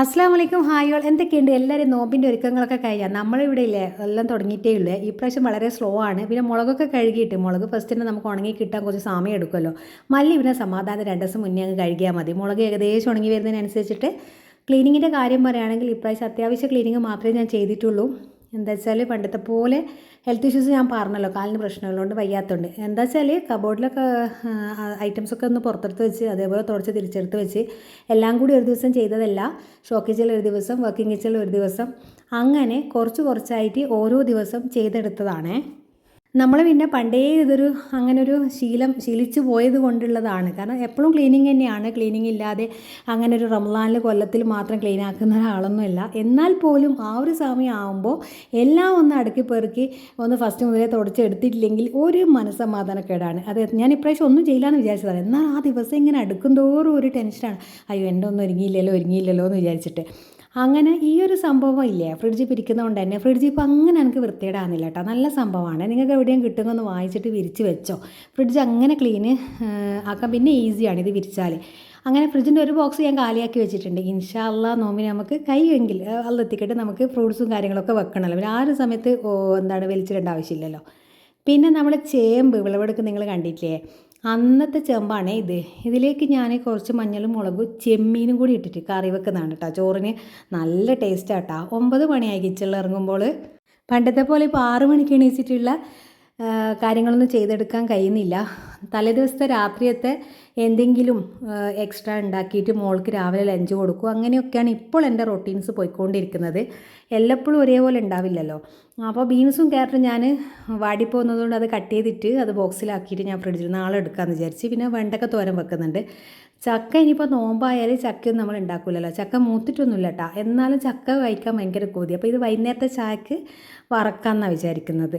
അസ്സാം വലൈക്കും ഹായോൾ എന്തൊക്കെയുണ്ട്? എല്ലാവരും നോമ്പിന്റെ ഒരുക്കങ്ങളൊക്കെ കഴിഞ്ഞാൽ നമ്മളിവിടെ ഇല്ലേ? എല്ലാം തുടങ്ങിയിട്ടേ ഉള്ളൂ. ഈ പ്രാവശ്യം വളരെ സ്ലോ ആണ്. പിന്നെ മുളകൊക്കെ കഴുകിയിട്ട് മുളക് ഫസ്റ്റ് തന്നെ നമുക്ക് ഉണങ്ങി കിട്ടാൻ കുറച്ച് സമയം എടുക്കുമല്ലോ. മല്ലി പിന്നെ സമാധാനം രണ്ട് ദിവസം മുന്നേ അങ്ങ് കഴുകിയാൽ മതി. മുളക് ഏകദേശം ഉണങ്ങി വരുന്നതിനനുസരിച്ചിട്ട് ക്ലീനിങ്ങിന്റെ കാര്യം പറയുകയാണെങ്കിൽ ഇപ്രാവശ്യം അത്യാവശ്യം ക്ലീനിങ് മാത്രമേ ഞാൻ ചെയ്തിട്ടുള്ളൂ. എന്താ വെച്ചാൽ പണ്ടത്തെ പോലെ ഹെൽത്ത് ഇഷ്യൂസ് ഞാൻ പറഞ്ഞല്ലോ കാലിന് പ്രശ്നങ്ങളുണ്ട് വയ്യാത്തതുണ്ട് എന്താ വെച്ചാൽ കബോർഡിലൊക്കെ ഐറ്റംസൊക്കെ ഒന്ന് പുറത്തെടുത്ത് വെച്ച് അതേപോലെ തുടച്ച് തിരിച്ചെടുത്ത് വെച്ച് എല്ലാം കൂടി ഒരു ദിവസം ചെയ്തതല്ല ഷോക്കേജിൽ ഒരു ദിവസം വർക്കിംഗ് കിച്ചണിൽ ഒരു ദിവസം അങ്ങനെ കുറച്ച് കുറച്ചായിട്ട് ഓരോ ദിവസം ചെയ്തെടുത്തതാണേ. നമ്മൾ പിന്നെ പണ്ടേ ഇതൊരു അങ്ങനൊരു ശീലം ശീലിച്ചു പോയത് കൊണ്ടുള്ളതാണ്. കാരണം എപ്പോഴും ക്ലീനിങ് തന്നെയാണ്. ക്ലീനിങ് ഇല്ലാതെ അങ്ങനെ ഒരു റംലാനിൽ കൊല്ലത്തിൽ മാത്രം ക്ലീൻ ആക്കുന്ന ഒരാളൊന്നുമില്ല. എന്നാൽ പോലും ആ ഒരു സമയം ആകുമ്പോൾ എല്ലാം ഒന്ന് അടുക്കി പെറുക്കി ഒന്ന് ഫസ്റ്റ് മുതലേ തുടച്ചെടുത്തിട്ടില്ലെങ്കിൽ ഒരു മനസ്സമാധാനക്കേടാണ്. അത് ഞാൻ ഇപ്രാവശ്യം ഒന്നും ചെയ്യില്ലാന്ന് വിചാരിച്ചതാണ് എന്നാൽ ആ ദിവസം ഇങ്ങനെ അടുക്കും തോറും ഒരു ടെൻഷനാണ് അയ്യോ എന്റെ ഒന്നും ഒരുങ്ങിയില്ലല്ലോ ഒരുങ്ങിയില്ലല്ലോ എന്ന് വിചാരിച്ചിട്ട്. അങ്ങനെ ഈ ഒരു സംഭവം ഇല്ലേ? ഫ്രിഡ്ജിൽ പിരിക്കുന്നതുകൊണ്ട് തന്നെ. ഫ്രിഡ്ജിൽ ഇപ്പോൾ അങ്ങനെ എനിക്ക് വൃത്തിയിടാനില്ല കേട്ടോ. നല്ല സംഭവമാണ്. നിങ്ങൾക്ക് എവിടെയും കിട്ടുമെന്ന് വായിച്ചിട്ട് വിരിച്ച് വെച്ചോ. ഫ്രിഡ്ജ് അങ്ങനെ ക്ലീന് ആക്കാൻ പിന്നെ ഈസിയാണ് ഇത് വിരിച്ചാൽ അങ്ങനെ ഫ്രിഡ്ജിന്റെ ഒരു ബോക്സ് ഞാൻ കാലിയാക്കി വെച്ചിട്ടുണ്ട്. ഇൻഷാല്ല നോമ്പിന് നമുക്ക് കൈയെങ്കിൽ എത്തിക്കട്ടെ നമുക്ക് ഫ്രൂട്ട്സും കാര്യങ്ങളൊക്കെ വെക്കണമല്ലോ പിന്നെ ആ ഒരു സമയത്ത് എന്താണ് വലിച്ചിടേണ്ട ആവശ്യമില്ലല്ലോ. പിന്നെ നമ്മൾ ചേമ്പ് വിളവെടുക്ക് നിങ്ങൾ കണ്ടിട്ടില്ലേ? അന്നത്തെ ചെമ്പാണ് ഇത്. ഇതിലേക്ക് ഞാൻ കുറച്ച് മഞ്ഞളും മുളകും ചെമ്മീനും കൂടി ഇട്ടിട്ട് കറി വെക്കുന്നതാണ് കേട്ടോ ചോറിന് നല്ല ടേസ്റ്റ് ആട്ടോ ഒമ്പത് മണിയായി കിച്ചണിൽ ഇറങ്ങുമ്പോൾ പണ്ടത്തെ പോലെ ഇപ്പോൾ ആറ് മണിക്ക് എണീച്ചിട്ടുള്ള കാര്യങ്ങളൊന്നും ചെയ്തെടുക്കാൻ കഴിയുന്നില്ല. തലേദിവസത്തെ രാത്രിയത്തെ എന്തെങ്കിലും എക്സ്ട്രാ ഉണ്ടാക്കിയിട്ട് മോൾക്ക് രാവിലെ ലഞ്ച് കൊടുക്കും. അങ്ങനെയൊക്കെയാണ് ഇപ്പോൾ എന്റെ റൊട്ടീൻസ് പോയിക്കൊണ്ടിരിക്കുന്നത്. എല്ലപ്പോഴും ഒരേപോലെ ഉണ്ടാവില്ലല്ലോ. അപ്പോൾ ബീൻസും ക്യാരറ്റും ഞാൻ വാടിപ്പോകുന്നതുകൊണ്ട് അത് കട്ട് ചെയ്തിട്ട് അത് ബോക്സിലാക്കിയിട്ട് ഞാൻ ഫ്രിഡ്ജിൽ നാളെ എടുക്കാമെന്ന് വിചാരിച്ച് പിന്നെ വെണ്ടക്ക തോരൻ വെക്കുന്നുണ്ട്. ചക്ക ഇനിയിപ്പോൾ നോമ്പായാലും ചക്കയൊന്നും നമ്മൾ ഉണ്ടാക്കില്ലല്ലോ ചക്ക മൂത്തിട്ടൊന്നുമില്ല കേട്ടോ എന്നാലും ചക്ക കഴിക്കാൻ ഭയങ്കര കൊതി അപ്പോൾ ഇത് വൈകുന്നേരത്തെ ചായക്ക് വറക്കാമെന്നാണ് വിചാരിക്കുന്നത്.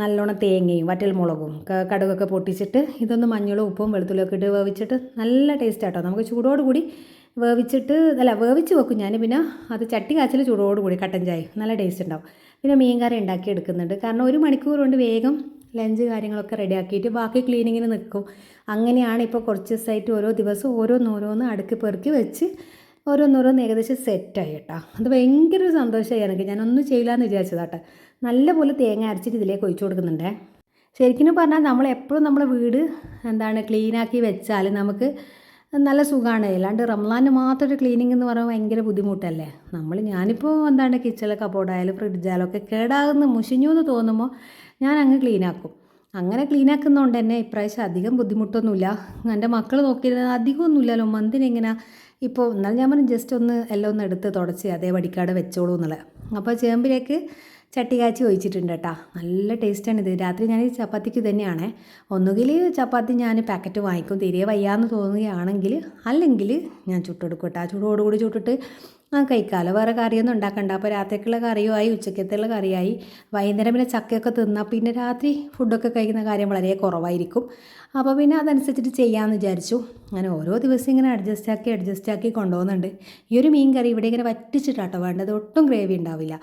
നല്ലോണം തേങ്ങയും വറ്റൽ മുളകും കടുകൊക്കെ പൊട്ടിച്ചിട്ട് ഇതൊന്ന് മഞ്ഞളും ഉപ്പും വെളുത്തുള്ളിയൊക്കെ ഇട്ട് വേവിച്ചിട്ട് നല്ല ടേസ്റ്റ് ആട്ടോ. നമുക്ക് ചൂടോടുകൂടി വേവിച്ചിട്ട് അല്ല വേവിച്ച് വെക്കും ഞാൻ പിന്നെ അത് ചട്ടി കാച്ചിൽ ചൂടോടുകൂടി കട്ടൻ ചായ നല്ല ടേസ്റ്റ് ഉണ്ടാവും. പിന്നെ മീൻ കറി ഉണ്ടാക്കി എടുക്കുന്നുണ്ട്. കാരണം ഒരു മണിക്കൂർ കൊണ്ട് വേഗം ലഞ്ച് കാര്യങ്ങളൊക്കെ റെഡിയാക്കിയിട്ട് ബാക്കി ക്ലീനിങ്ങിന് നിൽക്കും അങ്ങനെയാണ് ഇപ്പോൾ കുറച്ച് ദിവസമായിട്ട് ഓരോ ദിവസം ഓരോന്നോരോന്ന് അടുക്കി പെറുക്കി വെച്ച് ഓരോന്നോരോന്ന് ഏകദേശം സെറ്റായി കേട്ടോ. അത് ഭയങ്കര ഒരു സന്തോഷമായി എനിക്ക്. ഞാനൊന്നും ചെയ്യില്ലാന്ന് വിചാരിച്ചതാട്ടെ നല്ലപോലെ തേങ്ങ അരച്ചിട്ട് ഇതിലേക്ക് ഒഴിച്ചു കൊടുക്കുന്നുണ്ടേ. ശരിക്കും പറഞ്ഞാൽ നമ്മൾ എപ്പോഴും നമ്മളെ വീട് എന്താണ് ക്ലീനാക്കി വെച്ചാൽ നമുക്ക് നല്ല സുഖമാണ് അല്ലാണ്ട് റംലാന് മാത്രം ഒരു ക്ലീനിങ് എന്ന് പറയുമ്പോൾ ഭയങ്കര ബുദ്ധിമുട്ടല്ലേ? നമ്മൾ ഞാനിപ്പോൾ എന്താണ് കിച്ചണിലെ കബോർഡായാലും ഫ്രിഡ്ജായാലും ഒക്കെ കേടാകുന്ന മുഷിഞ്ഞു എന്ന് തോന്നുമ്പോൾ ഞാൻ അങ്ങ് ക്ലീനാക്കും അങ്ങനെ ക്ലീനാക്കുന്നതുകൊണ്ട് തന്നെ ഇപ്രാവശ്യം അധികം ബുദ്ധിമുട്ടൊന്നുമില്ല. എന്റെ മക്കൾ നോക്കിയിരുന്നത് അധികമൊന്നുമില്ലല്ലോ. മന്തിനെങ്ങനെ ഇപ്പോൾ എന്നാലും ഞാൻ പറഞ്ഞു ജസ്റ്റ് ഒന്ന് എല്ലാം ഒന്ന് എടുത്ത് തുടച്ച് അതേ വടിക്കാട് വെച്ചോളൂ എന്നുള്ളത്. അപ്പോൾ ചേമ്പിലേക്ക് ചട്ടി കാച്ചി ഒഴിച്ചിട്ടുണ്ട് കേട്ടോ നല്ല ടേസ്റ്റാണ് ഇത് രാത്രി ഞാൻ ഈ ചപ്പാത്തിക്ക് തന്നെയാണ് ഒന്നുകിൽ ചപ്പാത്തി ഞാൻ പാക്കറ്റ് വാങ്ങിക്കും. തിരികെ വയ്യാന്ന് തോന്നുകയാണെങ്കിൽ അല്ലെങ്കിൽ ഞാൻ ചുട്ടെടുക്കും കേട്ടോ ചൂടോടുകൂടി ചുട്ടിട്ട് ആ കഴിക്കാമല്ലോ വേറെ കറിയൊന്നും ഉണ്ടാക്കണ്ട. അപ്പോൾ രാത്രിക്കുള്ള കറിയുമായി ഉച്ചക്കത്തുള്ള കറിയായി. വൈകുന്നേരം പിന്നെ ചക്കയൊക്കെ തിന്നാൽ പിന്നെ രാത്രി ഫുഡൊക്കെ കഴിക്കുന്ന കാര്യം വളരെ കുറവായിരിക്കും. അപ്പോൾ പിന്നെ അതനുസരിച്ചിട്ട് ചെയ്യാമെന്ന് വിചാരിച്ചു. അങ്ങനെ ഓരോ ദിവസം ഇങ്ങനെ അഡ്ജസ്റ്റ് ആക്കി അഡ്ജസ്റ്റ് ആക്കി കൊണ്ടുപോകുന്നുണ്ട്. ഈ ഒരു മീൻ കറി ഇവിടെ ഇങ്ങനെ വറ്റിച്ചിട്ടാട്ടോ വേണ്ടത്. ഒട്ടും ഗ്രേവി ഉണ്ടാവില്ല.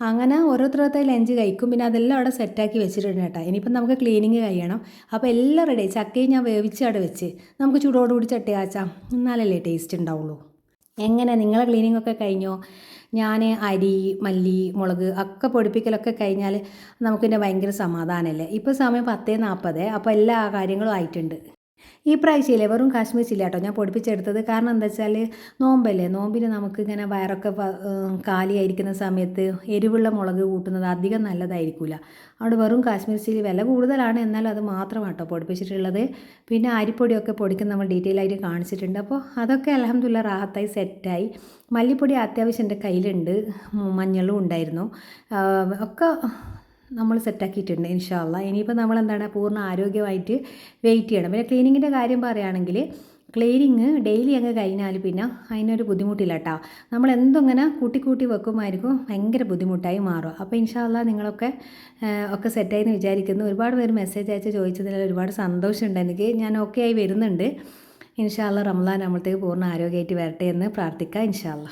അങ്ങനെ ഓരോരുത്തരത്തെ ലഞ്ച് കഴിക്കും. പിന്നെ അതെല്ലാം അവിടെ സെറ്റാക്കി വെച്ചിട്ടുണ്ട് കേട്ടോ. ഇനിയിപ്പം നമുക്ക് ക്ലീനിങ് കഴിയണം. അപ്പോൾ എല്ലാം റെഡി ചക്കയും ഞാൻ വേവിച്ച് അവിടെ വെച്ച്. നമുക്ക് ചൂടോടുകൂടി ചട്ടി കാച്ചാം. എന്നാലല്ലേ ടേസ്റ്റ് ഉണ്ടാവുള്ളൂ. എങ്ങനെ നിങ്ങളെ ക്ലീനിങ് ഒക്കെ കഴിഞ്ഞോ? ഞാൻ അരി മല്ലി മുളക് ഒക്കെ പൊടിപ്പിക്കലൊക്കെ കഴിഞ്ഞാൽ നമുക്കിന്റെ ഭയങ്കര സമാധാനമല്ലേ? ഇപ്പോൾ സമയം പത്തേ നാൽപ്പത്. അപ്പോൾ എല്ലാ കാര്യങ്ങളും ആയിട്ടുണ്ട്. ഈ പ്രാവശ്യമില്ലേ വെറും കാശ്മീർ ചില്ല കേട്ടോ. ഞാൻ പൊടിപ്പിച്ചെടുത്തത്. കാരണം എന്താ വെച്ചാൽ നോമ്പല്ലേ? നോമ്പിന് നമുക്ക് ഇങ്ങനെ വയറൊക്കെ കാലിയായിരിക്കുന്ന സമയത്ത് എരിവുള്ള മുളക് കൂട്ടുന്നത് അധികം നല്ലതായിരിക്കില്ല അവിടെ വെറും കാശ്മീർ ചില്ലി വില കൂടുതലാണ്. എന്നാലും അത് മാത്രമാണ് കേട്ടോ പൊടിപ്പിച്ചിട്ടുള്ളത്. പിന്നെ അരിപ്പൊടിയൊക്കെ പൊടിക്കുന്ന നമ്മൾ ഡീറ്റെയിൽ ആയിട്ട് കാണിച്ചിട്ടുണ്ട്. അപ്പോൾ അതൊക്കെ അലഹമ്മദില്ല റാഹത്തായി സെറ്റായി. മല്ലിപ്പൊടി അത്യാവശ്യം എന്റെ കയ്യിലുണ്ട്. മഞ്ഞളും ഉണ്ടായിരുന്നു. ഒക്കെ നമ്മൾ സെറ്റാക്കിയിട്ടുണ്ട് ഇൻഷാല്ല ഇനിയിപ്പോൾ നമ്മൾ എന്താണ് പൂർണ ആരോഗ്യമായിട്ട് വെയിറ്റ് ചെയ്യണം. പിന്നെ ക്ലീനിങ്ങിന്റെ കാര്യം പറയുകയാണെങ്കിൽ ക്ലീനിങ് ഡെയിലി അങ്ങ് കഴിഞ്ഞാൽ പിന്നെ അതിനൊരു ബുദ്ധിമുട്ടില്ല കേട്ടോ. നമ്മൾ എന്തെങ്ങനെ കൂട്ടി കൂട്ടി വെക്കുമായിരിക്കും ഭയങ്കര ബുദ്ധിമുട്ടായി മാറും അപ്പോൾ ഇൻഷാല്ല നിങ്ങളൊക്കെ ഒക്കെ സെറ്റായി എന്ന് വിചാരിക്കുന്നു. ഒരുപാട് പേര് മെസ്സേജ് അയച്ച് ചോദിച്ചതിൽ ഒരുപാട് സന്തോഷമുണ്ട്. എനിക്ക് ഞാൻ ഓക്കെ ആയി വരുന്നുണ്ട്. ഇൻഷാല്ല റംലാൻ നമ്മളത്തേക്ക് പൂർണ ആരോഗ്യമായിട്ട് വരട്ടെ എന്ന് പ്രാർത്ഥിക്കാം ഇൻഷാല്ല